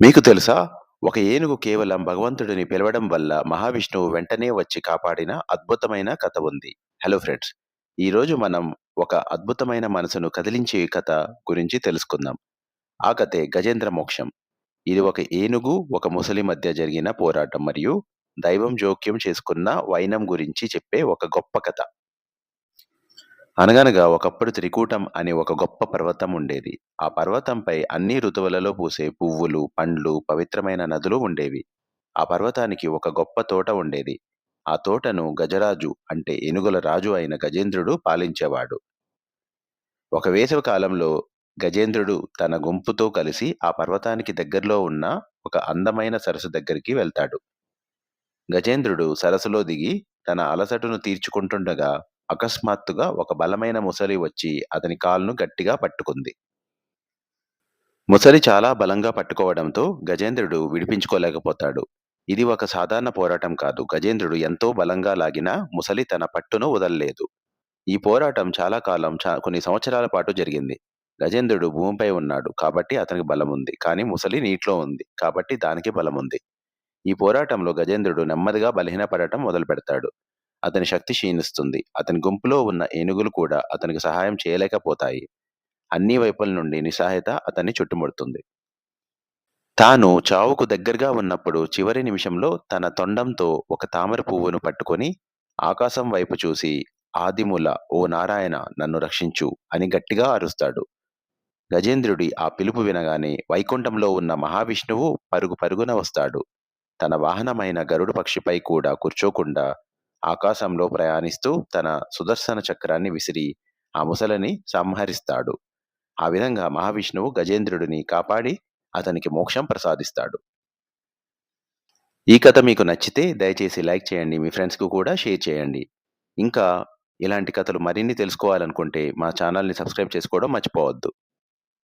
మీకు తెలుసా? ఒక ఏనుగు కేవలం భగవంతుడిని పిలవడం వల్ల మహావిష్ణువు వెంటనే వచ్చి కాపాడిన అద్భుతమైన కథ ఉంది. Hello friends! ఈరోజు మనం ఒక అద్భుతమైన మనసును కదిలించే కథ గురించి తెలుసుకుందాం. ఆ కథే గజేంద్ర మోక్షం. ఇది ఒక ఏనుగు, ఒక ముసలి మధ్య జరిగిన పోరాటం మరియు దైవం జోక్యం చేసుకున్న వైనం గురించి చెప్పే ఒక గొప్ప కథ. అనగనగా ఒకప్పుడు త్రికూటం అనే ఒక గొప్ప పర్వతం ఉండేది. ఆ పర్వతంపై అన్ని ఋతువులలో పూసే పువ్వులు, పండ్లు, పవిత్రమైన నదులు ఉండేవి. ఆ పర్వతానికి ఒక గొప్ప తోట ఉండేది. ఆ తోటను గజరాజు అంటే ఏనుగుల రాజు అయిన గజేంద్రుడు పాలించేవాడు. ఒక వేసవి కాలంలో గజేంద్రుడు తన గుంపుతో కలిసి ఆ పర్వతానికి దగ్గరలో ఉన్న ఒక అందమైన సరస్సు దగ్గరికి వెళ్తాడు. గజేంద్రుడు సరస్సులో దిగి తన అలసటను తీర్చుకుంటుండగా అకస్మాత్తుగా ఒక బలమైన ముసలి వచ్చి అతని కాలును గట్టిగా పట్టుకుంది. ముసలి చాలా బలంగా పట్టుకోవడంతో గజేంద్రుడు విడిపించుకోలేకపోతాడు. ఇది ఒక సాధారణ పోరాటం కాదు. గజేంద్రుడు ఎంతో బలంగా లాగినా ముసలి తన పట్టును వదలలేదు ఈ పోరాటం చాలా కాలం చా కొన్ని సంవత్సరాల పాటు జరిగింది. గజేంద్రుడు భూమిపై ఉన్నాడు కాబట్టి అతనికి బలం ఉంది కానీ ముసలి నీటిలో ఉంది కాబట్టి దానికి బలం ఉంది ఈ పోరాటంలో గజేంద్రుడు నెమ్మదిగా బలహీనపడటం మొదలు పెడతాడు అతని శక్తి క్షీణిస్తుంది. అతని గుంపులో ఉన్న ఏనుగులు కూడా అతనికి సహాయం చేయలేకపోతాయి. అన్ని వైపుల నుండి నిస్సహాయత అతన్ని చుట్టుముడుతుంది. తాను చావుకు దగ్గరగా ఉన్నప్పుడు చివరి నిమిషంలో తన తొండంతో ఒక తామర పువ్వును పట్టుకొని ఆకాశం వైపు చూసి ఆదిముల ఓ నారాయణ నన్ను రక్షించు అని గట్టిగా అరుస్తాడు. గజేంద్రుడి ఆ పిలుపు వినగానే వైకుంఠంలో ఉన్న మహావిష్ణువు పరుగు పరుగున వస్తాడు. తన వాహనమైన గరుడు పక్షిపై కూడా కూర్చోకుండా ఆకాశంలో ప్రయాణిస్తూ తన సుదర్శన చక్రాన్ని విసిరి ఆ ముసలిని సంహరిస్తాడు. ఆ విధంగా మహావిష్ణువు గజేంద్రుడిని కాపాడి అతనికి మోక్షం ప్రసాదిస్తాడు. ఈ కథ మీకు నచ్చితే దయచేసి లైక్ చేయండి. మీ ఫ్రెండ్స్‌కి కూడా షేర్ చేయండి. ఇంకా ఇలాంటి కథలు మరిన్ని తెలుసుకోవాలనుకుంటే మా ఛానల్‌ని సబ్స్క్రైబ్ చేసుకోవడం మర్చిపోవద్దు.